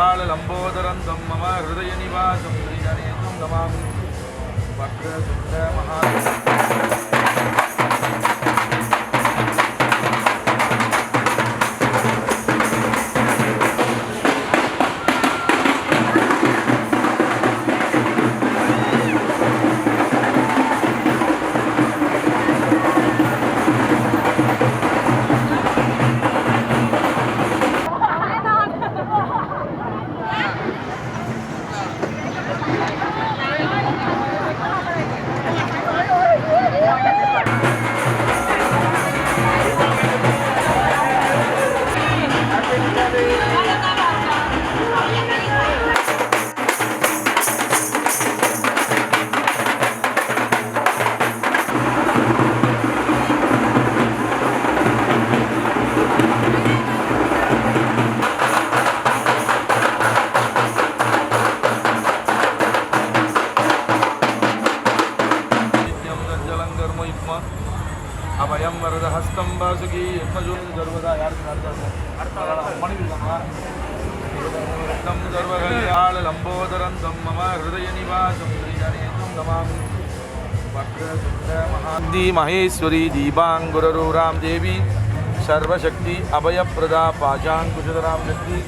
காலலம்போதரம் தம் மம ஹிருதய நிவாசம் ஸ்ரீ கணேசம் நமாமி வக்ரதுண்ட மகா अभयम। वरद हस्तम वासुकी। यत्मजुन गर्वदा यार्थार्थम गर्वकल्याल लंबोदरं मम हृदय निवासं श्रीहरेतुं नमामि। महांदी महेश्वरी दीपांगुररूराम देवी। सर्वशक्ति अभय प्रदा पाचाकुशराम शक्ति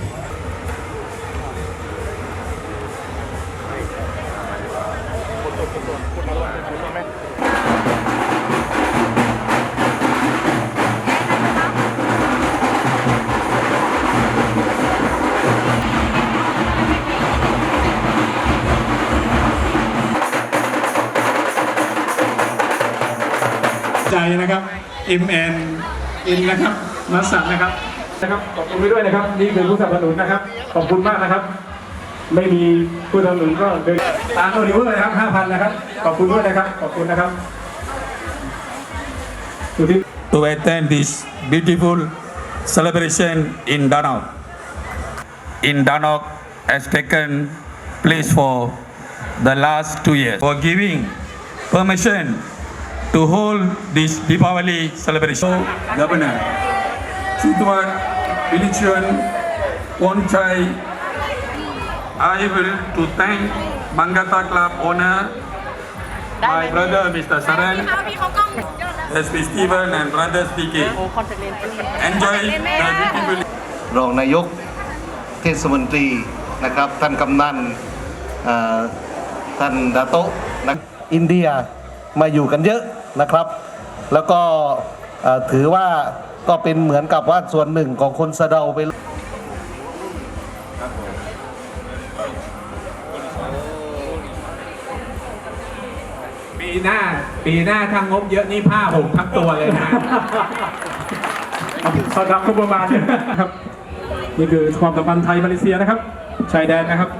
ใจนะครับ M N N นะครับนัสสันนะครับนะครับขอบคุณไปด้วยนะครับ นี่คือผู้สนับสนุนนะครับ ขอบคุณมากนะครับ ไม่มีผู้สนับสนุนก็เดินตามโอลิเวอร์นะครับ5,000นะครับ ขอบคุณด้วยนะครับ ขอบคุณนะครับสุทิ to attend this beautiful celebration in Danok. In Danok has taken place for the last two years for giving permission to hold this Deepavali celebration. Governor, Chitwar Village Ponchai, I will to thank Mangata Club owner, my brother Mr. Saran, พี่เขากล้อง SP Steven and brothers PK. คอนแทคเลนส์ Enjoy the beautiful รองนายกเทศมนตรีนะครับ ท่านกำนันเอ่อท่านดาโตะนะอินเดีย มาอยู่กันเยอะนะครับ แล้วก็เอ่อถือว่าก็เป็นเหมือนกับว่าส่วนหนึ่งของคนสะเดาไปปีหน้าปีหน้าถ้างบเยอะนี่ผ้าห่มทั้งตัวเลยนะสำหรับงบประมาณนะครับนี่คือความสัมพันธ์ไทยมาเลเซียนะครับชายแดนนะครับ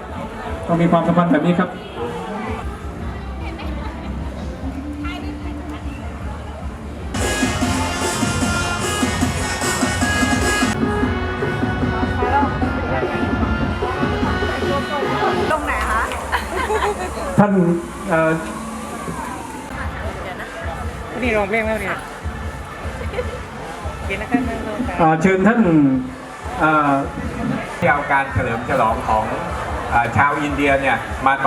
ต้องมีความสัมพันธ์แบบนี้ครับ ท่านเอ่อนี่ลองเพลงแล้วเนี่ยกินนะครับนั่งลงกันเอ่อเชิญท่านเอ่อ ที่เอาการเฉลิมฉลองของเออชาวอินเดียเนี่ยมา